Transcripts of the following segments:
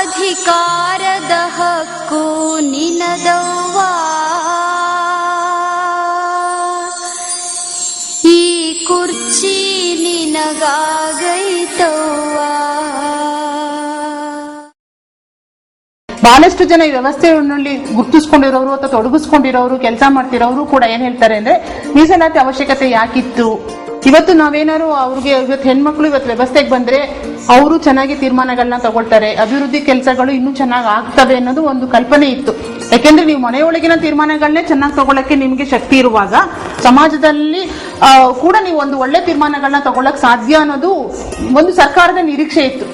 ಅಧಿಕಾರದ ಹಕ್ಕು ನಿನದವ್ವ. ಈ ಕುರ್ಚಿ ನಿನಗಾಗೈತವ್ವ. ಬಹಳಷ್ಟು ಜನ ಈ ವ್ಯವಸ್ಥೆಯಲ್ಲಿ ಗುರ್ತಿಸ್ಕೊಂಡಿರೋರು ಅಥವಾ ತೊಡಗಿಸ್ಕೊಂಡಿರೋರು, ಕೆಲಸ ಮಾಡ್ತಿರೋರು ಕೂಡ ಏನ್ ಹೇಳ್ತಾರೆ ಅಂದ್ರೆ ಮೀಸಲಾತಿ ಅವಶ್ಯಕತೆ ಯಾಕಿತ್ತು? ಇವತ್ತು ನಾವೇನಾರು ಅವ್ರಿಗೆ, ಇವತ್ತು ಹೆಣ್ಮಕ್ಳು ಇವತ್ತು ವ್ಯವಸ್ಥೆಗೆ ಬಂದ್ರೆ ಅವರು ಚೆನ್ನಾಗಿ ತೀರ್ಮಾನಗಳನ್ನ ತಗೊಳ್ತಾರೆ, ಅಭಿವೃದ್ಧಿ ಕೆಲಸಗಳು ಇನ್ನೂ ಚೆನ್ನಾಗಿ ಆಗ್ತವೆ ಅನ್ನೋದು ಒಂದು ಕಲ್ಪನೆ ಇತ್ತು. ಯಾಕೆಂದ್ರೆ ನೀವು ಮನೆಯೊಳಗಿನ ತೀರ್ಮಾನಗಳನ್ನೇ ಚೆನ್ನಾಗಿ ತಗೊಳಕ್ಕೆ ನಿಮ್ಗೆ ಶಕ್ತಿ ಇರುವಾಗ ಸಮಾಜದಲ್ಲಿ ಕೂಡ ನೀವು ಒಂದು ಒಳ್ಳೆ ತೀರ್ಮಾನಗಳನ್ನ ತಗೊಳಕ್ ಸಾಧ್ಯ ಅನ್ನೋದು ಒಂದು ಸರ್ಕಾರದ ನಿರೀಕ್ಷೆ ಇತ್ತು.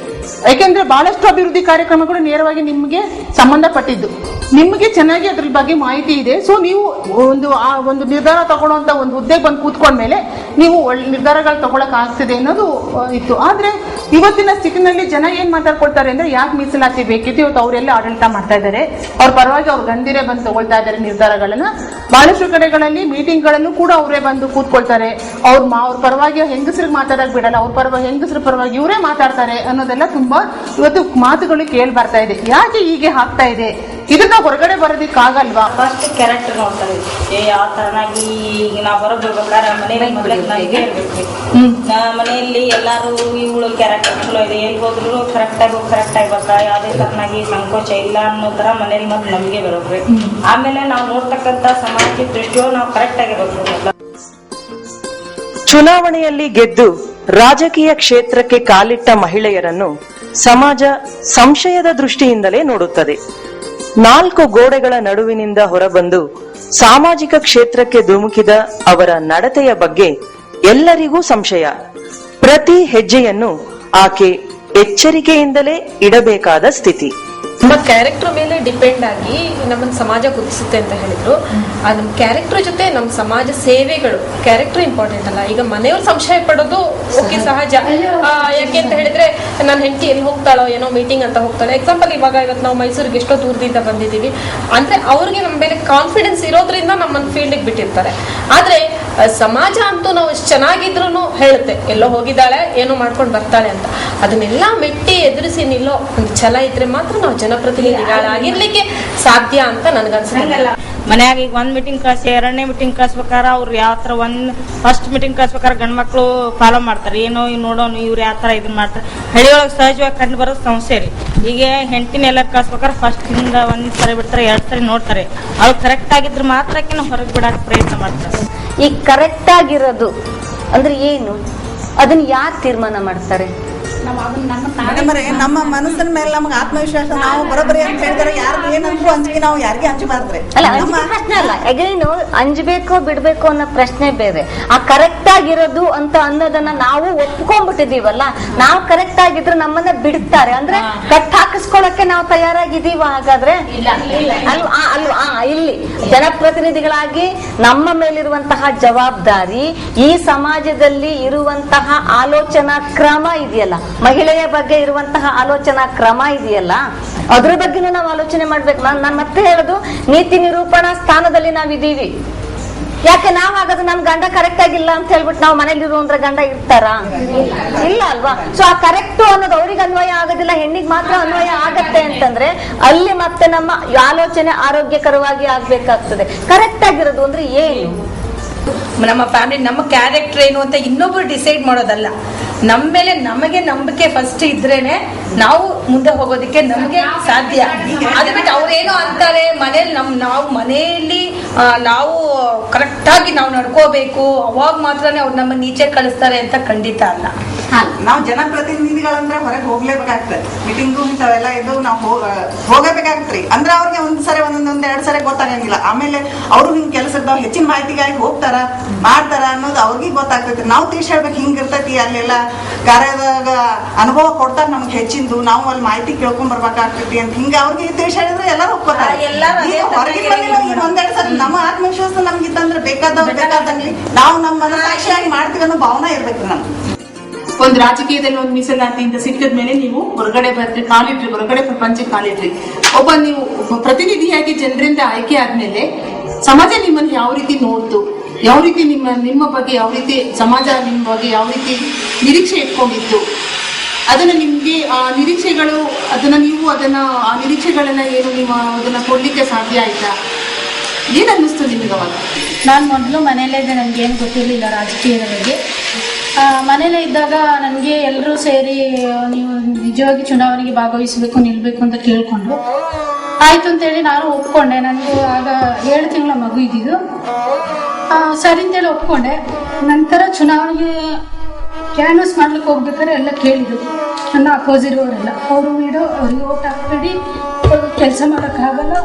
ಯಾಕೆಂದ್ರೆ ಬಹಳಷ್ಟು ಅಭಿವೃದ್ಧಿ ಕಾರ್ಯಕ್ರಮಗಳು ನೇರವಾಗಿ ನಿಮ್ಗೆ ಸಂಬಂಧಪಟ್ಟಿದ್ದು. ನಿಮ್ಗೆ ಚೆನ್ನಾಗಿ ಅದ್ರ ಬಗ್ಗೆ ಮಾಹಿತಿ ಇದೆ. ಸೊ ನೀವು ಒಂದು, ಆ, ಒಂದು ನಿರ್ಧಾರ ತಗೊಳ್ಳುವಂತ ಒಂದು ಹುದ್ದೆ ಬಂದು ಕೂತ್ಕೊಂಡ್ಮೇಲೆ ನೀವು ಒಳ್ಳೆ ನಿರ್ಧಾರಗಳು ತಗೊಳಕ್ ಆಗ್ತದೆ ಅನ್ನೋದು ಇತ್ತು. ಆದ್ರೆ, ಇವತ್ತಿನ ಸ್ಥಿತಿನಲ್ಲಿ ಜನ ಏನ್ ಮಾತಾಡ್ಕೊಳ್ತಾರೆ ಅಂದ್ರೆ, ಯಾಕೆ ಮೀಸಲಾತಿ ಬೇಕಿತ್ತು? ಇವತ್ತು ಅವರೆಲ್ಲ ಆಡಳಿತ ಮಾಡ್ತಾ ಇದ್ದಾರೆ. ಅವ್ರ ಪರವಾಗಿ ಅವ್ರು ಗಂದಿರೆ ಬಂದು ತಗೊಳ್ತಾ ಇದ್ದಾರೆ ನಿರ್ಧಾರಗಳನ್ನ. ಬಹಳಷ್ಟು ಕಡೆಗಳಲ್ಲಿ ಮೀಟಿಂಗ್ಗಳನ್ನು ಕೂಡ ಅವರೇ ಬಂದು ಕೂತ್ಕೊಳ್ತಾರೆ. ಅವ್ರ ಮಾ, ಅವ್ರ ಪರವಾಗಿ ಹೆಂಗಸ್ರಿಗೆ ಮಾತಾಡಕ್ ಬಿಡಲ್ಲ, ಅವ್ರ ಪರವಾಗಿ ಹೆಂಗಸ್ರ ಪರವಾಗಿ ಇವರೇ ಮಾತಾಡ್ತಾರೆ ಅನ್ನೋದೆಲ್ಲ ತುಂಬಾ ಇವತ್ತು ಮಾತುಗಳು ಕೇಳಿ ಬರ್ತಾ ಇದೆ. ಯಾಕೆ ಹೀಗೆ ಆಗ್ತಾ ಇದೆ? ಇದನ್ನ ಹೊರಗಡೆ ಬರೋದಿಕ್ಕಾಗಲ್ವಾ? ಫಸ್ಟ್ ಕ್ಯಾರೆಕ್ಟರ್ ನೋಡ್ತಾರೆ. ಏ ಯಾವ ತರನಾಗಿ ಈಗ ನಾವು ಹೊರಗೆ ಬರ್ಬೇಕಾದ್ರೆ ಮನೆಯಲ್ಲಿ ಮೊದಲೇ ನಾಯಿಗೆ ಇರ್ಬೇಕು. ನಾ ಮನೆಯಲ್ಲಿ ಎಲ್ಲಾರು ಇವಳು ಕ್ಯಾರೆಕ್ಟರ್ ಚಲೋ ಇದೆ. ಎಲ್ಲಿ ಹೋದ್ರು ಕರೆಕ್ಟ್ ಆಗಿ ಕರೆಕ್ಟ್ ಆಗಿ ಬರ್ತಾ ಯಾವುದೇ ತರನಾಗಿ ಸಂಕೋಚ ಇಲ್ಲ ಅನ್ನೋ ತರ ಮನೇಲಿ ಮತ್ತೆ ನಮಗೆ ಬರೋಬ್ರಿ ಆಮೇಲೆ ನಾವು ನೋಡ್ತಕ್ಕಂತ ಸಮಾಜಕ್ಕೆ ದೃಷ್ಟಿಯೋ ನಾವು ಕರೆಕ್ಟ್ ಆಗಿರ್ಬೇಕು ಮೊದ್ಲು. ಚುನಾವಣೆಯಲ್ಲಿ ಗೆದ್ದು ರಾಜಕೀಯ ಕ್ಷೇತ್ರಕ್ಕೆ ಕಾಲಿಟ್ಟ ಮಹಿಳೆಯರನ್ನು ಸಮಾಜ ಸಂಶಯದ ದೃಷ್ಟಿಯಿಂದಲೇ ನೋಡುತ್ತದೆ. ನಾಲ್ಕು ಗೋಡೆಗಳ ನಡುವಿನಿಂದ ಹೊರಬಂದು ಸಾಮಾಜಿಕ ಕ್ಷೇತ್ರಕ್ಕೆ ಧುಮುಕಿದ ಅವರ ನಡತೆಯ ಬಗ್ಗೆ ಎಲ್ಲರಿಗೂ ಸಂಶಯ. ಪ್ರತಿ ಹೆಜ್ಜೆಯನ್ನು ಆಕೆ ಎಚ್ಚರಿಕೆಯಿಂದಲೇ ಇಡಬೇಕಾದ ಸ್ಥಿತಿ. ನಮ್ಮ ಕ್ಯಾರೆಕ್ಟರ್ ಮೇಲೆ ಡಿಪೆಂಡ್ ಆಗಿ ನಮ್ಮನ್ನ ಸಮಾಜ ಗುರುತಿಸುತ್ತೆ ಅಂತ ಹೇಳಿದ್ರು. ಆ ನಮ್ಮ ಕ್ಯಾರೆಕ್ಟರ್ ಜೊತೆ ನಮ್ಮ ಸಮಾಜ ಸೇವೆಗಳು ಕ್ಯಾರೆಕ್ಟರ್ ಇಂಪಾರ್ಟೆಂಟ್ ಅಲ್ಲ. ಈಗ ಮನೆಯವ್ರು ಸಂಶಯ ಪಡೋದು ಓಕೆ ಸಹಜ. ಯಾಕೆ ಅಂತ ಹೇಳಿದ್ರೆ ನನ್ನ ಹೆಂಡತಿ ಎಲ್ಲಿ ಹೋಗ್ತಾಳೋ, ಏನೋ ಮೀಟಿಂಗ್ ಅಂತ ಹೋಗ್ತಾಳೆ. ಎಕ್ಸಾಂಪಲ್ ಇವಾಗ ಇವತ್ತು ನಾವು ಮೈಸೂರಿಗೆ ಎಷ್ಟೋ ದೂರದಿಂದ ಬಂದಿದ್ದೀವಿ. ಅಂದ್ರೆ ಅವ್ರಿಗೆ ನಮ್ಮ ಮೇಲೆ ಕಾನ್ಫಿಡೆನ್ಸ್ ಇರೋದ್ರಿಂದ ನಮ್ಮನ್ನ ಫೀಲ್ಡಿಗೆ ಬಿಟ್ಟಿರ್ತಾರೆ. ಆದ್ರೆ ಸಮಾಜ ಅಂತೂ ನಾವು ಇಷ್ಟು ಚೆನ್ನಾಗಿದ್ರು ಹೇಳುತ್ತೆ, ಎಲ್ಲೋ ಹೋಗಿದ್ದಾಳೆ, ಏನೋ ಮಾಡ್ಕೊಂಡು ಬರ್ತಾಳೆ ಅಂತ. ಅದನ್ನೆಲ್ಲ ಮೆಟ್ಟಿ ಎದುರಿಸಿ ನಿಲ್ಲೋ, ಒಂದು ಛಲ ಇದ್ರೆ ಮಾತ್ರ ನಾವು ಜನಪ್ರತಿನಿಧಿಗಳಾಗಿರ್ಲಿಕ್ಕೆ ಸಾಧ್ಯ ಅಂತ ನನ್ಗನ್ಸುತ್ತೆ. ಮನ್ಯಾಗ ಈಗ ಒಂದ್ ಮೀಟಿಂಗ್ ಕಳ್ಸಿ, ಎರಡನೇ ಮೀಟಿಂಗ್ ಕಳ್ಸ್ಬೇಕಾರ, ಅವ್ರು ಯಾವ ತರ ಒಂದ್ ಫಸ್ಟ್ ಮೀಟಿಂಗ್ ಕಳ್ಸ್ಬೇಕಾರ ಗಂಡ್ ಮಕ್ಳು ಫಾಲೋ ಮಾಡ್ತಾರೆ. ಏನೋ ಇವ್ ನೋಡೋಣ ಇವ್ರು ಯಾವ ತರ ಇದನ್ನ ಮಾಡ್ತಾರೆ. ಹಳ್ಳಿಯೊಳಗೆ ಸಹಜವಾಗಿ ಕಂಡು ಬರೋದು ಸಮಸ್ಯೆ ರೀ. ಈಗ ಹೆಂಡತಿನ ಎಲ್ಲ ಕಳ್ಸ್ಬೇಕಾರ ಫಸ್ಟ್ ಹಿಂಗ ಒಂದ್ ಸರಿ ಬಿಡ್ತಾರೆ, ಎರಡ್ ಸರಿ ನೋಡ್ತಾರೆ. ಅವ್ರು ಕರೆಕ್ಟ್ ಆಗಿದ್ರೆ ಮಾತ್ರಕ್ಕೆ ಹೊರಗೆ ಬಿಡಕ್ ಪ್ರಯತ್ನ ಮಾಡ್ತಾರೆ. ಈ ಕರೆಕ್ಟ್ ಆಗಿರೋದು ಅಂದ್ರೆ ಏನು? ಅದನ್ನ ಯಾರು ತೀರ್ಮಾನ ಮಾಡ್ತಾರೆ? ನಮ್ಮ ಮನಸ್ಸಿನ ಮೇಲೆ ನಮ್ಗೆ ಆತ್ಮವಿಶ್ವಾಸ ನಾವು ಬರೋಬ್ಬರಿ ಅಂತ ಹೇಳಿದ್ರೆ ಯಾರು ಏನಂದ್ರು ಅಂಜಿಕೆ ನಾವು ಯಾರಿಗೆ ಹಂಚಬಾರ್ದ್ರೆ ಅಲ್ಲ ಪ್ರಶ್ನೆ ಅಲ್ಲ. ಅಂಜಬೇಕೋ ಬಿಡ್ಬೇಕು ಅನ್ನೋ ಪ್ರಶ್ನೆ ಬೇರೆ. ಆ ಕರೆಕ್ಟ್ ಆಗಿರೋದು ಅಂತ ಅನ್ನೋದನ್ನ ನಾವು ಒಪ್ಕೊಂಡ್ಬಿಟ್ಟಿದೀವಲ್ಲ ನಾವು ಕರೆಕ್ಟ್ ಆಗಿದ್ರೆ ನಮ್ಮನ್ನ ಬಿಡ್ತಾರೆ. ಅಂದ್ರೆ ಕಟ್ ಹಾಕಿಸ್ಕೊಳಕ್ಕೆ ನಾವು ತಯಾರಾಗಿದ್ದೀವ ಹಾಗಾದ್ರೆ? ಅಲ್ವಾ? ಆ, ಅಲ್ವಾ? ಆ, ಇಲ್ಲಿ. ಜನಪ್ರತಿನಿಧಿಗಳಾಗಿ ನಮ್ಮ ಮೇಲಿರುವಂತಹ ಜವಾಬ್ದಾರಿ ಈ ಸಮಾಜದಲ್ಲಿ ಇರುವಂತಹ ಆಲೋಚನಾ ಕ್ರಮ ಇದೆಯಲ್ಲ ಮಹಿಳೆಯ ಬಗ್ಗೆ ಇರುವಂತಹ ಆಲೋಚನಾ ಕ್ರಮ ಇದೆಯಲ್ಲ? ಅದ್ರ ಬಗ್ಗೆನೂ ನಾವು ಆಲೋಚನೆ ಮಾಡ್ಬೇಕು. ನಾನ್ ನಾನು ಮತ್ತೆ ಹೇಳೋದು, ನೀತಿ ನಿರೂಪಣಾ ಸ್ಥಾನದಲ್ಲಿ ನಾವಿದ್ದೀವಿ. ಯಾಕೆ ನಾವ್ ನಮ್ ಗಂಡ ಕರೆಕ್ಟ್ ಆಗಿಲ್ಲ ಅಂತ ಹೇಳ್ಬಿಟ್ಟು ನಾವು ಮನೇಲಿರು ಅಂದ್ರೆ ಗಂಡ ಇರ್ತಾರ? ಇಲ್ಲ ಅಲ್ವಾ? ಸೊ ಆ ಕರೆಕ್ಟ್ ಅನ್ನೋದು ಅವ್ರಿಗೆ ಅನ್ವಯ ಆಗೋದಿಲ್ಲ, ಹೆಣ್ಣಿಗೆ ಮಾತ್ರ ಅನ್ವಯ ಆಗತ್ತೆ ಅಂತಂದ್ರೆ ಅಲ್ಲಿ ಮತ್ತೆ ನಮ್ಮ ಆಲೋಚನೆ ಆರೋಗ್ಯಕರವಾಗಿ ಆಗ್ಬೇಕಾಗ್ತದೆ. ಕರೆಕ್ಟ್ ಆಗಿರೋದು ಅಂದ್ರೆ ಏನು? ನಮ್ಮ ಫ್ಯಾಮಿಲಿ ನಮ್ಮ ಕ್ಯಾರೆಕ್ಟರ್ ಏನು ಅಂತ ಇನ್ನೊಬ್ರು ಡಿಸೈಡ್ ಮಾಡೋದಲ್ಲ. ನಮ್ಮ ಮೇಲೆ ನಮಗೆ ನಂಬಿಕೆ ಫಸ್ಟ್ ಇದ್ರೇನೆ ನಾವು ಮುಂದೆ ಹೋಗೋದಕ್ಕೆ ನಮಗೆ ಸಾಧ್ಯ. ಅದು ಬಿಟ್ಟು ಅವ್ರೇನೋ ಅಂತಾರೆ ಮನೇಲಿ ನಮ್ ನಾವು ಮನೆಯಲ್ಲಿ ನಾವು ಕರೆಕ್ಟಾಗಿ ನಾವು ನಡ್ಕೋಬೇಕು ಅವಾಗ ಮಾತ್ರನೇ ಅವ್ರು ನಮ್ಮ ನೀಚೆ ಕಳಿಸ್ತಾರೆ ಅಂತ ಖಂಡಿತ ಅಲ್ಲ. ನಾವು ಜನಪ್ರತಿನಿಧಿಗಳಂದ್ರೆ ಹೊರಗೆ ಹೋಗ್ಲೇಬೇಕಾಗ್ತದೆ. ರೂಮ್ ಇಂಥವೆಲ್ಲ ಇದು ನಾವು ಹೋಗ ಹೋಗಬೇಕಾಗ್ತ್ರಿ ಅಂದ್ರೆ ಅವ್ರಿಗೆ ಒಂದ್ಸರಿ ಒಂದೊಂದ್ ಒಂದ್ ಎರಡ್ ಸರಿ ಗೊತ್ತಾಗಂಗಿಲ್ಲ. ಆಮೇಲೆ ಅವರು ಹಿಂಗ್ ಕೆಲಸದ ಹೆಚ್ಚಿನ ಮಾಹಿತಿಗಾಗಿ ಹೋಗ್ತಾರ. ಮಾಡ್ತಾರ? ಅನ್ನೋದು ಅವ್ರಿಗೆ ಗೊತ್ತಾಗ್ತೈತಿ. ನಾವು ತಿಳಿಸ್ ಹೇಳ್ಬೇಕು ಹಿಂಗ್ ಇರ್ತೈತಿ ಅಲ್ಲೆಲ್ಲ ಕಾರ್ಯದಾಗ ಅನುಭವ ಕೊಡ್ತಾರ ನಮ್ಗೆ ಹೆಚ್ಚಿಂದು. ನಾವು ಅಲ್ಲಿ ಮಾಹಿತಿ ಕೇಳ್ಕೊಂಡ್ ಬರ್ಬೇಕಾಗ್ತೈತಿ ಅಂತ ಹಿಂಗ ಅವ್ರಿಗೆ ತಿಳಿಸ್ ಹೇಳಿದ್ರೆ ಎಲ್ಲರೂ ಒಪ್ಕೋತಾರ. ಒಂದೆರಡು ನಮ್ಮ ಆತ್ಮವಿಶ್ವಾಸ ನಮ್ಗೆ ಇತ್ತಂದ್ರೆ ಬೇಕಾದವ್ರು ಬೇಕಾದಂಗ್ಲಿ ನಾವು ನಮ್ಮ ಮನಸಾಕ್ಷಿಯಾಗಿ ಮಾಡ್ತೀವಿ ಅನ್ನೋ ಭಾವನೆ ಇರ್ಬೇಕು ನಮ್ಗೆ. ಒಂದು ರಾಜಕೀಯದಲ್ಲಿ ಒಂದು ಮೀಸಲಾತಿಯಿಂದ ಸಿಕ್ಕಿದ ಮೇಲೆ ನೀವು ಹೊರಗಡೆ ಬರ್ತೀರಿ ಕಾಲಿಟ್ರಿ ಹೊರಗಡೆ ಪ್ರಪಂಚ ಕಾಲಿಟ್ರಿ. ಒಬ್ಬ ನೀವು ಪ್ರತಿನಿಧಿಯಾಗಿ ಜನರಿಂದ ಆಯ್ಕೆ ಆದ್ಮೇಲೆ ಸಮಾಜ ನಿಮ್ಮನ್ನು ಯಾವ ರೀತಿ ನೋಡ್ತು? ಯಾವ ರೀತಿ ನಿಮ್ಮ ನಿಮ್ಮ ಬಗ್ಗೆ ಯಾವ ರೀತಿ, ಸಮಾಜ ನಿಮ್ಮ ಬಗ್ಗೆ ಯಾವ ರೀತಿ ನಿರೀಕ್ಷೆ ಇಟ್ಕೊಂಡಿತ್ತು? ಅದನ್ನ ನಿಮ್ಗೆ, ಆ ನಿರೀಕ್ಷೆಗಳು, ಅದನ್ನ ನೀವು ಅದನ್ನ, ಆ ನಿರೀಕ್ಷೆಗಳನ್ನ ಏನು ನಿಮ್ಮ ಅದನ್ನ ಕೊಡ್ಲಿಕ್ಕೆ ಸಾಧ್ಯ ಆಯ್ತಾ? ಏನ್ ಅನ್ನಿಸ್ತು ನಿಮಗೆ ಅವಾಗ? ನಾನು ಮೊದಲು ಮನೆಯಲ್ಲೇ ಇದ್ದೆ ಏನು ಗೊತ್ತಿರಲಿಲ್ಲ ರಾಜಕೀಯದ ಬಗ್ಗೆ. ಮನೇಲೇ ಇದ್ದಾಗ ನನಗೆ ಎಲ್ಲರೂ ಸೇರಿ ನೀವು ನಿಜವಾಗಿ ಚುನಾವಣೆಗೆ ಭಾಗವಹಿಸಬೇಕು, ನಿಲ್ಬೇಕು ಅಂತ ಕೇಳಿಕೊಂಡು ಆಯ್ತು ಅಂತೇಳಿ ನಾನು ಒಪ್ಕೊಂಡೆ. ನನಗೆ ಆಗ ಏಳು ತಿಂಗಳ ಮಗು ಇದ್ದಿದ್ದು. ಸರಿ ಅಂತೇಳಿ ಒಪ್ಕೊಂಡೆ. ನಂತರ ಚುನಾವಣೆಗೆ ಕ್ಯಾನ್ವಸ್ ಮಾಡ್ಲಿಕ್ಕೆ ಹೋಗ್ಬೇಕಾದ್ರೆ ಎಲ್ಲ ಕೇಳಿದ್ರು. ನನ್ನ ಅಪೋಸ್ ಇರೋರೆಲ್ಲ ಅವರು ಇಡೋ ಅವ್ರಿಗೆ ಓಟ್ ಹಾಕ್ಬೇಡಿ. ಕೆಲಸ ಮಾಡೋಕ್ಕಾಗಲ್ಲ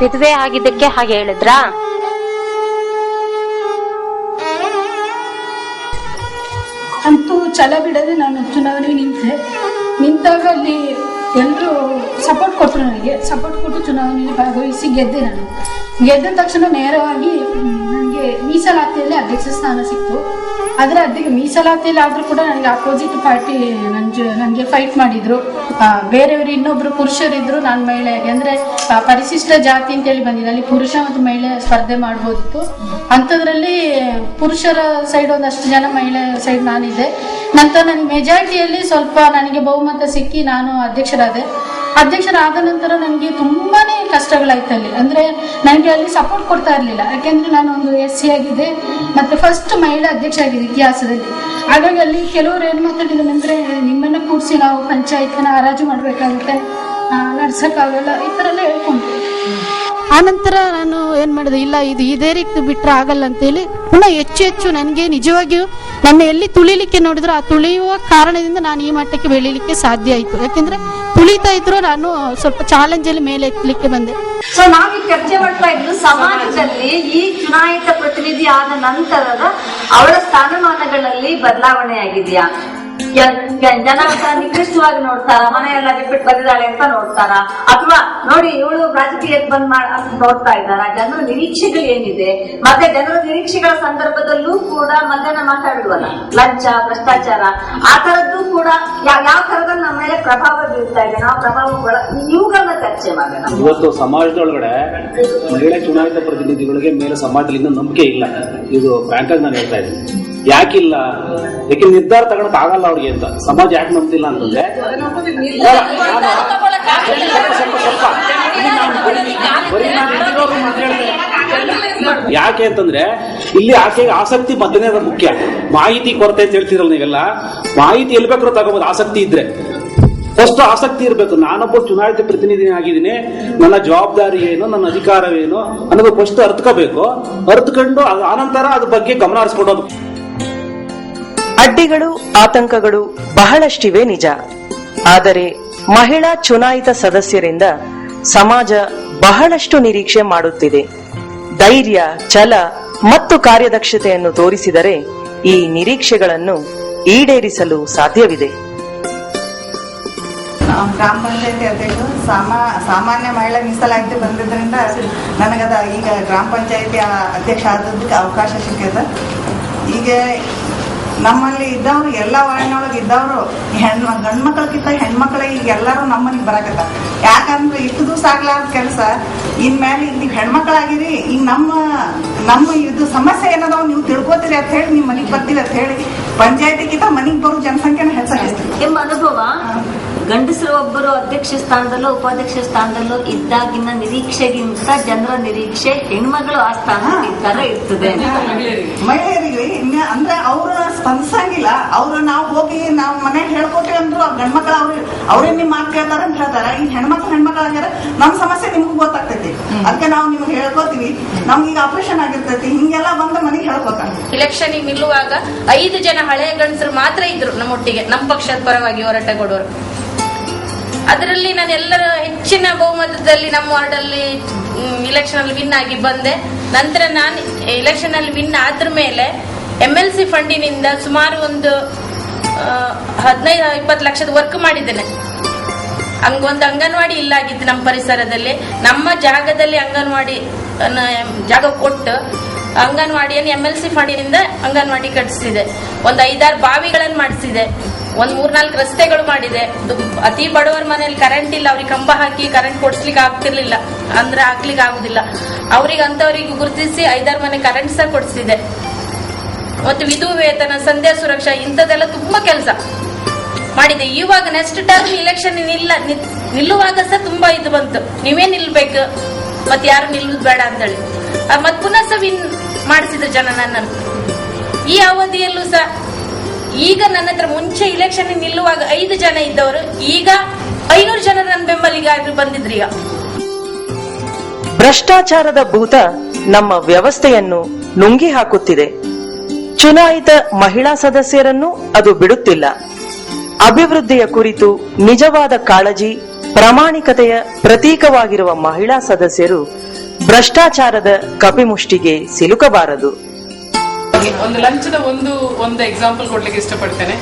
ವಿಧವೆ ಆಗಿದ್ದಕ್ಕೆ ಹಾಗೆ ಹೇಳಿದ್ರಾ? ಅಂತೂ ಛಲ ಬಿಡದೆ ನಾನು ಚುನಾವಣೆಗೆ ನಿಂತೆ. ನಿಂತಾಗ ಅಲ್ಲಿ ನನಗೆ ಸಪೋರ್ಟ್ ಕೊಟ್ಟು ಚುನಾವಣೆಯಲ್ಲಿ ಭಾಗವಹಿಸಿ ಗೆದ್ದೆ ನಾನು. ಗೆದ್ದ ತಕ್ಷಣ ನೇರವಾಗಿ ನನಗೆ ಮೀಸಲಾತಿಯಲ್ಲಿ ಅಧ್ಯಕ್ಷ ಸ್ಥಾನ ಸಿಕ್ತು. ಆದರೆ ಅದಕ್ಕೆ ಮೀಸಲಾತಿಯಲ್ಲಿ ಆದರೂ ಕೂಡ ನನಗೆ ಅಪೋಸಿಟ್ ಪಾರ್ಟಿ ನನ್ನ ನನಗೆ ಫೈಟ್ ಮಾಡಿದರು. ಬೇರೆಯವರು ಇನ್ನೊಬ್ಬರು ಪುರುಷರಿದ್ದರು ನಾನು ಮಹಿಳೆ. ಅಂದ್ರೆ ಪರಿಶಿಷ್ಟ ಜಾತಿ ಅಂತೇಳಿ ಬಂದಿದೆ. ಅಲ್ಲಿ ಪುರುಷ ಮತ್ತು ಮಹಿಳೆ ಸ್ಪರ್ಧೆ ಮಾಡ್ಬೋದಿತ್ತು. ಅಂಥದ್ರಲ್ಲಿ ಪುರುಷರ ಸೈಡ್ ಒಂದಷ್ಟು ಜನ, ಮಹಿಳೆ ಸೈಡ್ ನಾನಿದ್ದೆ. ನಂತರ ನನಗೆ ಮೆಜಾರಿಟಿಯಲ್ಲಿ ಸ್ವಲ್ಪ ನನಗೆ ಬಹುಮತ ಸಿಕ್ಕಿ ನಾನು ಅಧ್ಯಕ್ಷರಾದೆ. ಅಧ್ಯಕ್ಷರಾದ ನಂತರ ನನಗೆ ತುಂಬಾನೇ ಕಷ್ಟಗಳಾಯ್ತು ಅಲ್ಲಿ. ಅಂದ್ರೆ ನನಗೆ ಅಲ್ಲಿ ಸಪೋರ್ಟ್ ಕೊಡ್ತಾ ಇರಲಿಲ್ಲ. ಯಾಕೆಂದ್ರೆ ನಾನು ಒಂದು ಎಸ್ ಸಿ ಆಗಿದೆ ಮತ್ತೆ ಫಸ್ಟ್ ಮಹಿಳಾ ಅಧ್ಯಕ್ಷ ಆಗಿದೆ ಇತಿಹಾಸದಲ್ಲಿ. ಹಾಗಾಗಿ ಅಲ್ಲಿ ಕೆಲವರು ಏನು ಮಾತಾಡಿದ್ರು ಅಂದ್ರೆ ನಿಮ್ಮನ್ನ ಕೂರಿಸಿ ನಾವು ಪಂಚಾಯತ್ನ ಹರಾಜು ಮಾಡಬೇಕಾಗುತ್ತೆ ನಡ್ಸೋಕ್ಕಾಗಲ್ಲ, ಈ ಥರ ಎಲ್ಲ ಹೇಳ್ಕೊಂಡ್ರು. ಆನಂತರ ನಾನು ಏನ್ ಮಾಡಿದೆ, ಇಲ್ಲ, ಇದು ಇದೇ ರೀತಿ ಬಿಟ್ರೆ ಆಗಲ್ಲ ಅಂತೇಳಿ ಪುನಃ ಹೆಚ್ಚು ಹೆಚ್ಚು ನನಗೆ ನಿಜವಾಗಿಯೂ ನನ್ನ ಎಲ್ಲಿ ತುಳಿಲಿಕ್ಕೆ ನೋಡಿದ್ರು ಆ ತುಳಿಯುವ ಕಾರಣದಿಂದ ನಾನು ಈ ಮಟ್ಟಕ್ಕೆ ಬೆಳಿಲಿಕ್ಕೆ ಸಾಧ್ಯ ಆಯ್ತು. ಯಾಕೆಂದ್ರೆ ತುಳಿತಾ ಇದ್ರು ನಾನು ಸ್ವಲ್ಪ ಚಾಲೆಂಜ್ ಅಲ್ಲಿ ಮೇಲೆ ಎತ್ತಲಿಕ್ಕೆ ಬಂದೆ. ಸೊ ನಾನು ಚರ್ಚೆ ಮಾಡ್ತಾ ಇದ್ದು ಸಮಾಜದಲ್ಲಿ ಈ ಚುನಾಯಿತ ಪ್ರತಿನಿಧಿ ಆದ ನಂತರದ ಅವಳ ಸ್ಥಾನಮಾನಗಳಲ್ಲಿ ಬದಲಾವಣೆ ಆಗಿದೆಯಾ ಜನ ನಿಕೃಷ್ಟವಾಗಿ ನೋಡ್ತಾರ, ಮನೆಯೆಲ್ಲ ಬಿಟ್ಬಿಟ್ಟು ಬಂದಿದ್ದಾಳೆ ಅಂತ ನೋಡ್ತಾರ? ಅಥವಾ ನೋಡಿ ಇವಳು ರಾಜಕೀಯಕ್ಕೆ ಬಂದ್ ಮಾಡ ನೋಡ್ತಾ ಇದ್ದಾರ? ಜನರ ನಿರೀಕ್ಷೆಗಳು ಏನಿದೆ? ಮತ್ತೆ ಜನರ ನಿರೀಕ್ಷೆಗಳ ಸಂದರ್ಭದಲ್ಲೂ ಕೂಡ ಮಧ್ಯಾಹ್ನ ಮಾತಾಡುವಲ್ಲ ಲಂಚ, ಭ್ರಷ್ಟಾಚಾರ, ಆ ತರದ್ದು ಕೂಡ ಯಾವ ಯಾವ ತರದಲ್ಲಿ ನಮ್ಮ ಮೇಲೆ ಪ್ರಭಾವ ಬೀರ್ತಾ ಇದೆ? ನಾವು ಪ್ರಭಾವಗಳ ಇವುಗಳನ್ನ ಚರ್ಚೆ ಮಾಡೋಣ. ಇವತ್ತು ಸಮಾಜದೊಳಗಡೆ ಮಹಿಳಾ ಚುನಾಯಿತ ಪ್ರತಿನಿಧಿಗಳಿಗೆ ಮೇಲೆ ಸಮಾಜದಿಂದ ನಂಬಿಕೆ ಇಲ್ಲ. ಇದು ಫ್ರಾಂಕ್ ನಾನು ಹೇಳ್ತಾ ಇದ್ದೀನಿ. ಯಾಕಿಲ್ಲ? ಯಾಕೆ ನಿರ್ಧಾರ ತಗೊಳಕ್ ಆಗಲ್ಲ ಅವ್ರಿಗೆ ಅಂತ. ಸಮಾಜ ಯಾಕೆ ನಂಬಿಲ್ಲ ಅಂತಂದ್ರೆ. ಯಾಕೆ ಅಂತಂದ್ರೆ, ಇಲ್ಲಿ ಆಕೆಗೆ ಆಸಕ್ತಿ ಮೊದಲನೇದ ಮುಖ್ಯ. ಮಾಹಿತಿ ಕೊರತೆ ಅಂತ ಹೇಳ್ತಿರಲ್ಲ ನೀವೆಲ್ಲ? ಮಾಹಿತಿ ಎಲ್ಲಿ ಬೇಕಾದ್ರೂ ತಗೋಬಹುದು ಆಸಕ್ತಿ ಇದ್ರೆ. ಫಸ್ಟ್ ಆಸಕ್ತಿ ಇರಬೇಕು. ನಾನೊಬ್ಬ ಚುನಾಯಿತ ಪ್ರತಿನಿಧಿನೇ ಆಗಿದ್ದೀನಿ. ನನ್ನ ಜವಾಬ್ದಾರಿ ಏನು, ನನ್ನ ಅಧಿಕಾರವೇನು ಅನ್ನೋದು ಫಸ್ಟ್ ಅರ್ಥಕೋಬೇಕು ಅರ್ಥಕೊಂಡು ಅದ್ ಆನಂತರ ಅದ್ರ ಬಗ್ಗೆ ಗಮನ ಹರಿಸ್ಕೊಡೋದು ಅಡ್ಡಿಗಳು, ಆತಂಕಗಳು ಬಹಳಷ್ಟಿವೆ ನಿಜ. ಆದರೆ ಮಹಿಳಾ ಚುನಾಯಿತ ಸದಸ್ಯರಿಂದ ಸಮಾಜ ಬಹಳಷ್ಟು ನಿರೀಕ್ಷೆ ಮಾಡುತ್ತಿದೆ. ಧೈರ್ಯ, ಛಲ ಮತ್ತು ಕಾರ್ಯದಕ್ಷತೆಯನ್ನು ತೋರಿಸಿದರೆ ಈ ನಿರೀಕ್ಷೆಗಳನ್ನು ಈಡೇರಿಸಲು ಸಾಧ್ಯವಿದೆ. ಗ್ರಾಮ ಪಂಚಾಯತಿ ಅಧ್ಯಕ್ಷರು ಸಾಮಾ, ಸಾಮಾನ್ಯ ಮಹಿಳಾ ಮೀಸಲಾತಿ ಬಂದಿದ್ದರಿಂದ ನನಗದ ಈಗ ಗ್ರಾಮ ಪಂಚಾಯತಿ ಅಧ್ಯಕ್ಷ ಆದದಕ್ಕೆ ಅವಕಾಶ ಸಿಕ್ಕಿದೆ. ಈಗ ನಮ್ಮಲ್ಲಿ ಇದ್ದವ್ರು ಎಲ್ಲ ವಾರ್ಡ್ನೊಳಗೆ ಇದ್ದವರು ಹೆಣ್ಣು ಗಂಡು ಮಕ್ಳಕ್ಕಿಂತ ಹೆಣ್ಮಕ್ಳ ಈಗ ಎಲ್ಲರೂ ನಮ್ಮನಿಗೆ ಬರಕತ್ತ ಯಾಕಂದ್ರೆ ಇಷ್ಟು ದಿವಸ ಆಗ್ಲಾರ್ದ ಕೆಲಸ ಇನ್ಮೇಲೆ ನೀವು ಹೆಣ್ಮಕ್ಳಾಗಿರಿ ಈಗ ನಮ್ಮ ನಮ್ಮ ಇದು ಸಮಸ್ಯೆ ಏನದಾವ ನೀವು ತಿಳ್ಕೊತೀರಿ ಅಂತ ಹೇಳಿ ನೀವು ಮನೆಗೆ ಬರ್ತೀರಿ ಅಂತ ಹೇಳಿ ಪಂಚಾಯತಿಗಿಂತ ಮನೆಗೆ ಬರೋ ಜನಸಂಖ್ಯೆನ ಹೆಚ್ಚಾಗಿಸ್ತೀವಿ. ನಿಮ್ಮ ಅನುಭವ? ಗಂಡಸರು ಒಬ್ಬರು ಅಧ್ಯಕ್ಷ ಸ್ಥಾನದಲ್ಲೋ ಉಪಾಧ್ಯಕ್ಷ ಸ್ಥಾನದಲ್ಲೋ ಇದ್ದಾಗಿನ ನಿರೀಕ್ಷೆಗಿಂತ ಜನರ ನಿರೀಕ್ಷೆ ಹೆಣ್ಮಗಳು ಆ ಸ್ಥಾನ ಇರ್ತದೆ. ಮಹಿಳೆಯರಿಗೆ ಅಂದ್ರೆ ಅವ್ರ ಸ್ಪಂದಿಸಂಗಿಲ್ಲ ಅವ್ರು ನಾವು ಹೋಗಿ ನಾವು ಮನೆ ಹೇಳ್ಕೊತೀವಿ ಅಂದ್ರು ಆ ಗಂಡ್ಮಕ್ಳು ಅವ್ರು ಅವ್ರೇ ನಿಮ್ ಮಾತು ಕೇಳ್ತಾರ ಅಂತ ಹೇಳ್ತಾರ. ಈ ಹೆಣ್ಮಕ್ಳು ಹೆಣ್ಮಕ್ಳಾಗ್ಯಾರ ನಮ್ ಸಮಸ್ಯೆ ನಿಮ್ಗೂ ಗೊತ್ತಾಗ್ತೈತಿ. ಅದಕ್ಕೆ ನಾವು ನಿಮ್ಗೆ ಹೇಳ್ಕೊತೀವಿ. ನಮ್ಗೆ ಈಗ ಆಪರೇಷನ್ ಆಗಿರ್ತೈತಿ. ಹಿಂಗೆಲ್ಲ ಬಂದ ಮನೆಗೆ ಹೇಳ್ಕೊತಾರ. ಇಲೆಕ್ಷನ್ ನಿಲ್ಲುವಾಗ ಐದು ಜನ ಹಳೆಯ ಗಂಡಸರು ಮಾತ್ರ ಇದ್ರು ನಮ್ಮೊಟ್ಟಿಗೆ. ನಮ್ಮ ಪಕ್ಷದ ಪರವಾಗಿ ಹೋರಾಟ ಕೊಡೋರು. ಅದರಲ್ಲಿ ನಾನು ಎಲ್ಲರ ಹೆಚ್ಚಿನ ಬಹುಮತದಲ್ಲಿ ನಮ್ಮ ವಾರ್ಡಲ್ಲಿ ಇಲೆಕ್ಷನ್ ಅಲ್ಲಿ ವಿನ್ ಆಗಿ ಬಂದೆ. ನಂತರ ನಾನು ಇಲೆಕ್ಷನ್ ಅಲ್ಲಿ ವಿನ್ ಆದ್ರ ಮೇಲೆ ಎಂ ಎಲ್ ಸಿ ಫಂಡಿನಿಂದ ಸುಮಾರು ಒಂದು ಹದಿನೈದು, ಇಪ್ಪತ್ತು ಲಕ್ಷದ ವರ್ಕ್ ಮಾಡಿದ್ದೇನೆ. ಹಂಗೊಂದು ಅಂಗನವಾಡಿ ಇಲ್ಲ ಆಗಿತ್ತು ನಮ್ಮ ಪರಿಸರದಲ್ಲಿ. ನಮ್ಮ ಜಾಗದಲ್ಲಿ ಅಂಗನವಾಡಿ ಜಾಗ ಕೊಟ್ಟು ಅಂಗನವಾಡಿಯನ್ನು ಎಂ ಎಲ್ ಸಿ ಫಂಡಿನಿಂದ ಅಂಗನವಾಡಿ ಕಟ್ಟಿಸಿದೆ ಒಂದು ಐದಾರು ಬಾವಿಗಳನ್ನು ಮಾಡಿಸಿದೆ. ಒಂದ್ ಮೂರ್ನಾಲ್ಕು ರಸ್ತೆಗಳು ಮಾಡಿದೆ. ಅತಿ ಬಡವರ ಮನೇಲಿ ಕರೆಂಟ್ ಇಲ್ಲ, ಅವ್ರಿಗೆ ಕಂಬ ಹಾಕಿ ಕರೆಂಟ್ ಕೊಡ್ಸ್ಲಿಕ್ಕೆ ಆಗ್ತಿರ್ಲಿಲ್ಲ. ಅಂದ್ರೆ ಹಾಕ್ಲಿಕ್ಕೆ ಆಗುದಿಲ್ಲ. ಅವ್ರಿಗೆ ಅಂತವರಿಗೆ ಗುರುತಿಸಿ ಐದಾರು ಮನೆ ಕರೆಂಟ್ ಸಹ ಕೊಡಿಸಿದೆ. ಮತ್ತು ವಿಧು ವೇತನ, ಸಂಧ್ಯಾ ಸುರಕ್ಷಾ ಇಂಥದ್ದೆಲ್ಲ ತುಂಬಾ ಕೆಲಸ ಮಾಡಿದೆ. ಇವಾಗ ನೆಕ್ಸ್ಟ್ ಟರ್ಮ್ ಇಲೆಕ್ಷನ್ ಇಲ್ಲ ನಿಲ್ಲುವಾಗ ಸಹ ತುಂಬಾ ಇದು ಬಂತು. ನೀವೇ ನಿಲ್ಬೇಕು, ಮತ್ತೆ ಯಾರು ನಿಲ್ಲುದು ಬೇಡ ಅಂತೇಳಿ. ಮತ್ ಪುನಃ ಸಹ ವಿನ್ ಮಾಡಿಸಿದ್ರು ಜನ ನನ್ನನ್ನು. ಈ ಅವಧಿಯಲ್ಲೂ ಸಹ ಈಗ ನನ್ನ ಹತ್ರ ಮುಂಚೆ ಇಲೆಕ್ಷನ್ ನಿಲ್ಲುವಾಗ ಐದು ಜನ ಇದ್ದವರು, ಈಗ ಐನೂರು ಜನ ನನ್ನ ಬೆಂಬಲಿಗಾದ್ರು ಬಂದಿದ್ರು ಭ್ರಷ್ಟಾಚಾರದ ಭೂತ ನಮ್ಮ ವ್ಯವಸ್ಥೆಯನ್ನು ನುಂಗಿ ಹಾಕುತ್ತಿದೆ. ಚುನಾಯಿತ ಮಹಿಳಾ ಸದಸ್ಯರನ್ನು ಅದು ಬಿಡುತ್ತಿಲ್ಲ. ಅಭಿವೃದ್ಧಿಯ ಕುರಿತು ನಿಜವಾದ ಕಾಳಜಿ, ಪ್ರಾಮಾಣಿಕತೆಯ ಪ್ರತೀಕವಾಗಿರುವ ಮಹಿಳಾ ಸದಸ್ಯರು ಭ್ರಷ್ಟಾಚಾರದ ಕಪಿಮುಷ್ಟಿಗೆ ಸಿಲುಕಬಾರದು. ಒಂದು ಲಂಚದ ಒಂದು ಒಂದು ಎಕ್ಸಾಂಪಲ್ ಕೊಡ್ಲಿಕ್ಕೆ ಇಷ್ಟಪಡ್ತೇನೆ.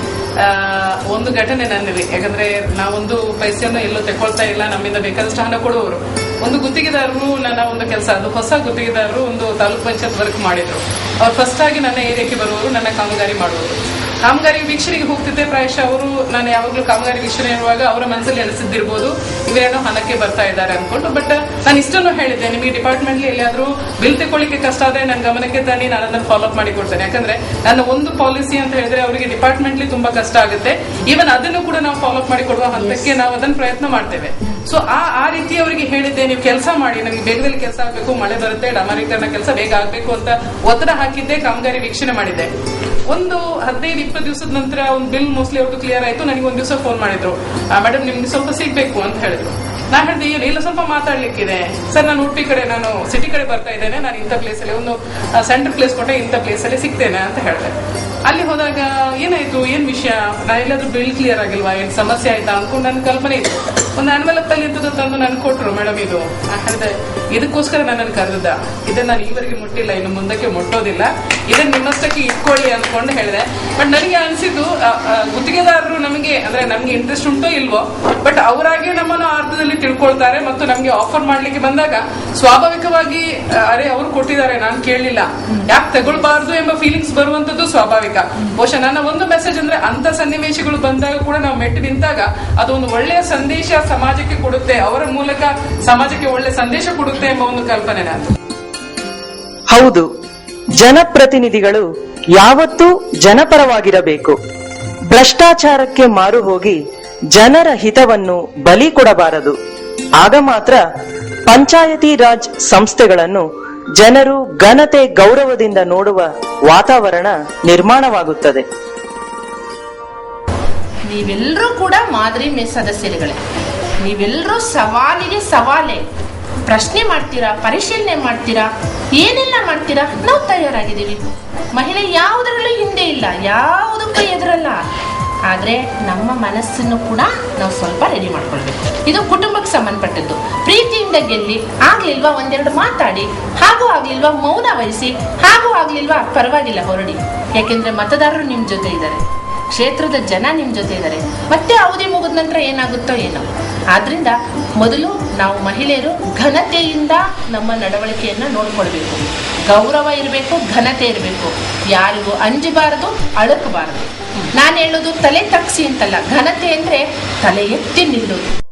ಒಂದು ಘಟನೆ ನನ್ನಲ್ಲಿ. ಯಾಕಂದ್ರೆ ನಾವೊಂದು ಪೈಸೆಯನ್ನು ಎಲ್ಲೂ ತಗೊಳ್ತಾ ಇಲ್ಲ. ನಮ್ಮಿಂದ ಬೇಕಾದಷ್ಟು ಹಣ ಕೊಡುವವರು. ಒಂದು ಗುತ್ತಿಗೆದಾರರು ನನ್ನ ಒಂದು ಕೆಲಸ. ಅದು ಹೊಸ ಗುತ್ತಿಗೆದಾರರು ಒಂದು ತಾಲೂಕ್ ಪಂಚಾಯತ್ ವರ್ಕ್ ಮಾಡಿದ್ರು. ಅವ್ರು ಫಸ್ಟ್ ಆಗಿ ನನ್ನ ಏರಿಯಾಕ್ಕೆ ಬರುವವರು, ನನ್ನ ಕಾಮಗಾರಿ ಮಾಡುವವರು. ಕಾಮಗಾರಿ ವೀಕ್ಷಣೆಗೆ ಹೋಗ್ತಿದ್ದೆ ಪ್ರಾಯಶಃ ಅವರು. ನಾನು ಯಾವಾಗಲೂ ಕಾಮಗಾರಿ ವೀಕ್ಷಣೆ ಇರುವಾಗ ಅವರ ಮನಸ್ಸಲ್ಲಿ ಎಣಿಸಿದ್ದಿರ್ಬೋದು ಇವರೇನೋ ಹಣಕ್ಕೆ ಬರ್ತಾ ಇದ್ದಾರೆ ಅನ್ಕೊಂಡು ಬಟ್ ನಾನು ಇಷ್ಟನ್ನು ಹೇಳಿದ್ದೆ. ನಿಮಗೆ ಡಿಪಾರ್ಟ್ಮೆಂಟ್ ಎಲ್ಲಿಯಾದರೂ ಬಿಲ್ ತಗೊಳ್ಳಿಕ್ಕೆ ಕಷ್ಟ ಆದ್ರೆ ನನ್ನ ಗಮನಕ್ಕೆ ತನ್ನಿ ನಾನು ಅದನ್ನು ಫಾಲೋಅಪ್ ಮಾಡಿ ಕೊಡ್ತೇನೆ ಯಾಕಂದ್ರೆ ನನ್ನ ಒಂದು ಪಾಲಿಸಿ ಅಂತ ಹೇಳಿದ್ರೆ ಅವರಿಗೆ ಡಿಪಾರ್ಟ್ಮೆಂಟ್ಲಿ ತುಂಬಾ ಕಷ್ಟ ಆಗುತ್ತೆ. ಈವನ್ ಅದನ್ನು ಕೂಡ ನಾವು ಫಾಲೋಅಪ್ ಮಾಡಿ ಕೊಡುವ ಹಂತಕ್ಕೆ ನಾವು ಅದನ್ನ ಪ್ರಯತ್ನ ಮಾಡ್ತೇವೆ. ಸೊ ಆ ಆ ರೀತಿ ಅವರಿಗೆ ಹೇಳಿದ್ದೆ ನೀವು ಕೆಲಸ ಮಾಡಿ ನಮಗೆ ಬೇಗದಲ್ಲಿ ಕೆಲಸ ಆಗಬೇಕು ಮಳೆ ಬರುತ್ತೆ ಡಮರೀಕರಣ ಕೆಲಸ ಬೇಗ ಆಗಬೇಕು ಅಂತ ಒತ್ತಡ ಹಾಕಿದ್ದೆ ಕಾಮಗಾರಿ ವೀಕ್ಷಣೆ ಮಾಡಿದ್ದೆ. ಒಂದು ಹದಿನೈದು, ಇಪ್ಪತ್ತು ದಿವಸದ ನಂತರ ಒಂದು ಬಿಲ್ ಮೋಸ್ಟ್ಲಿ ಅವ್ರದ್ದು ಕ್ಲಿಯರ್ ಆಯ್ತು. ನನಗೆ ಒಂದು ದಿವಸ ಫೋನ್ ಮಾಡಿದ್ರು. ಮೇಡಮ್ ನಿಮ್ಗೆ ಸ್ವಲ್ಪ ಸಿಗ್ಬೇಕು ಅಂತ ಹೇಳಿದ್ರು. ನಾ ಹೇಳಿದೆ, ಏನು, ಇಲ್ಲ, ಸ್ವಲ್ಪ ಮಾತಾಡ್ಲಿಕ್ಕಿದೆ. ಸರ್, ನಾನು ಉಡುಪಿ ಕಡೆ, ನಾನು ಸಿಟಿ ಕಡೆ ಬರ್ತಾ ಇದ್ದೇನೆ. ನಾನು ಇಂಥ ಪ್ಲೇಸ್ ಅಲ್ಲಿ ಒಂದು ಸೆಂಟರ್ ಪ್ಲೇಸ್ ಕೊಟ್ಟೆ ಇಂಥ ಪ್ಲೇಸ್ ಅಲ್ಲಿ ಸಿಗ್ತೇನೆ ಅಂತ ಹೇಳಿದೆ. ಅಲ್ಲಿ ಹೋದಾಗ ಏನಾಯ್ತು, ಏನ್ ವಿಷಯ? ನಾ ಎಲ್ಲಾದ್ರೂ ಬಿಲ್ ಕ್ಲಿಯರ್ ಆಗಿಲ್ವಾ? ಏನ್ ಸಮಸ್ಯೆ ಆಯ್ತಾ ಅನ್ಕೊಂಡು ನನ್ನ ಕಲ್ಪನೆ ಇತ್ತು ಒಂದು ಆನ್ವೆಲಪ್ ಅಲ್ಲಿ ಇಂಥದ್ದು ತಂದು ನನ್ಗೆ ಕೊಟ್ರು ಮೇಡಮ್ ಇದು. ಹೇಳಿದೆ, ಇದಕ್ಕೋಸ್ಕರ ನನ್ನನ್ನು ಕರೆದ ಇದನ್ನ ನಾನು ಈವರೆಗೆ ಮುಟ್ಟಿಲ್ಲ, ಇನ್ನು ಮುಂದಕ್ಕೆ ಮುಟ್ಟೋದಿಲ್ಲ. ಇದನ್ನ ನಿಮ್ಮಷ್ಟಕ್ಕೆ ಇಟ್ಕೊಳ್ಳಿ ಅಂದ್ಕೊಂಡು ಹೇಳಿದೆ. ಬಟ್ ನನಗೆ ಅನ್ಸಿದ್ದು ಗುತ್ತಿಗೆದಾರರು ನಮಗೆ, ಅಂದ್ರೆ ನಮ್ಗೆ ಇಂಟ್ರೆಸ್ಟ್ ಉಂಟೋ ಇಲ್ವೋ ಬಟ್ ಅವರಾಗೆ ನಮ್ಮನ್ನು ಅರ್ಥದಲ್ಲಿ ತಿಳ್ಕೊಳ್ತಾರೆ ಮತ್ತು ನಮ್ಗೆ ಆಫರ್ ಮಾಡ್ಲಿಕ್ಕೆ ಬಂದಾಗ ಸ್ವಾಭಾವಿಕವಾಗಿ ಅರೆ ಅವರು ಕೊಟ್ಟಿದ್ದಾರೆ, ನಾನು ಕೇಳಲಿಲ್ಲ. ಯಾಕೆ ತಗೊಳ್ಬಾರ್ದು ಎಂಬ ಫೀಲಿಂಗ್ಸ್ ಬರುವಂತದ್ದು ಸ್ವಾಭಾವಿಕ. ಬಹುಶಃ ನನ್ನ ಒಂದು ಮೆಸೇಜ್ ಅಂದ್ರೆ ಅಂತ ಸನ್ನಿವೇಶಗಳು ಬಂದಾಗ ಕೂಡ ನಾವು ಮೆಟ್ಟು ನಿಂತಾಗ ಅದು ಒಂದು ಒಳ್ಳೆಯ ಸಂದೇಶ ಸಮಾಜಕ್ಕೆ ಕೊಡುತ್ತೆ, ಅವರ ಮೂಲಕ ಸಮಾಜಕ್ಕೆ ಒಳ್ಳೆ ಸಂದೇಶ ಕೊಡುತ್ತೆ ಎಂಬ ಒಂದು ಕಲ್ಪನೆ ನಾನು ಹೌದು. ಜನಪ್ರತಿನಿಧಿಗಳು ಯಾವತ್ತೂ ಜನಪರವಾಗಿರಬೇಕು. ಭ್ರಷ್ಟಾಚಾರಕ್ಕೆ ಮಾರು ಹೋಗಿ ಜನರ ಹಿತವನ್ನು ಬಲಿ ಕೊಡಬಾರದು. ಆಗ ಮಾತ್ರ ಪಂಚಾಯತಿ ರಾಜ್ ಸಂಸ್ಥೆಗಳನ್ನು ಜನರು ಘನತೆ ಗೌರವದಿಂದ ನೋಡುವ ವಾತಾವರಣ ನಿರ್ಮಾಣವಾಗುತ್ತದೆ. ನೀವೆಲ್ಲರೂ ಕೂಡ ಮಾದರಿ ಸದಸ್ಯರುಗಳೇ. ನೀವೆಲ್ಲರೂ ಸವಾಲಿಗೆ ಸವಾಲೇ. ಪ್ರಶ್ನೆ ಮಾಡ್ತೀರಾ, ಪರಿಶೀಲನೆ ಮಾಡ್ತೀರಾ, ಏನೆಲ್ಲ ಮಾಡ್ತೀರಾ, ನಾವು ತಯಾರಾಗಿದ್ದೀವಿ. ಮಹಿಳೆ ಯಾವುದರಲ್ಲೂ ಹಿಂದೆ ಇಲ್ಲ, ಯಾವುದಕ್ಕೂ ಎದುರಲ್ಲ. ಆದರೆ ನಮ್ಮ ಮನಸ್ಸನ್ನು ಕೂಡ ನಾವು ಸ್ವಲ್ಪ ರೆಡಿ ಮಾಡ್ಕೊಳ್ಬೇಕು. ಇದು ಕುಟುಂಬಕ್ಕೆ ಸಂಬಂಧಪಟ್ಟದ್ದು. ಪ್ರೀತಿಯಿಂದ ಗೆಲ್ಲಿ, ಆಗ್ಲಿಲ್ವಾ ಒಂದೆರಡು ಮಾತಾಡಿ, ಹಾಗೂ ಆಗ್ಲಿಲ್ವಾ ಮೌನ ವಹಿಸಿ, ಹಾಗೂ ಆಗ್ಲಿಲ್ವಾ ಪರವಾಗಿಲ್ಲ ಹೊರಡಿ. ಯಾಕೆಂದ್ರೆ ಮತದಾರರು ನಿಮ್ಮ ಜೊತೆ ಇದ್ದಾರೆ. ಕ್ಷೇತ್ರದ ಜನ ನಿಮ್ಮ ಜೊತೆ ಇದ್ದಾರೆ ಮತ್ತೆ ಅವಧಿ ಮುಗಿದ ನಂತರ ಏನಾಗುತ್ತೋ ಏನೋ. ಆದ್ರಿಂದ ಮೊದಲು ನಾವು ಮಹಿಳೆಯರು ಘನತೆಯಿಂದ ನಮ್ಮ ನಡವಳಿಕೆಯನ್ನು ನೋಡ್ಕೊಳ್ಬೇಕು. ಗೌರವ ಇರಬೇಕು, ಘನತೆ ಇರಬೇಕು. ಯಾರಿಗೂ ಅಂಜಬಾರದು, ಅಳಕಬಾರದು. ನಾನು ಹೇಳೋದು ತಲೆ ತಗ್ಸಿ ಅಂತಲ್ಲ. ಘನತೆ ಅಂದ್ರೆ ತಲೆ ಎತ್ತಿ ನಿಲ್ಲೋದು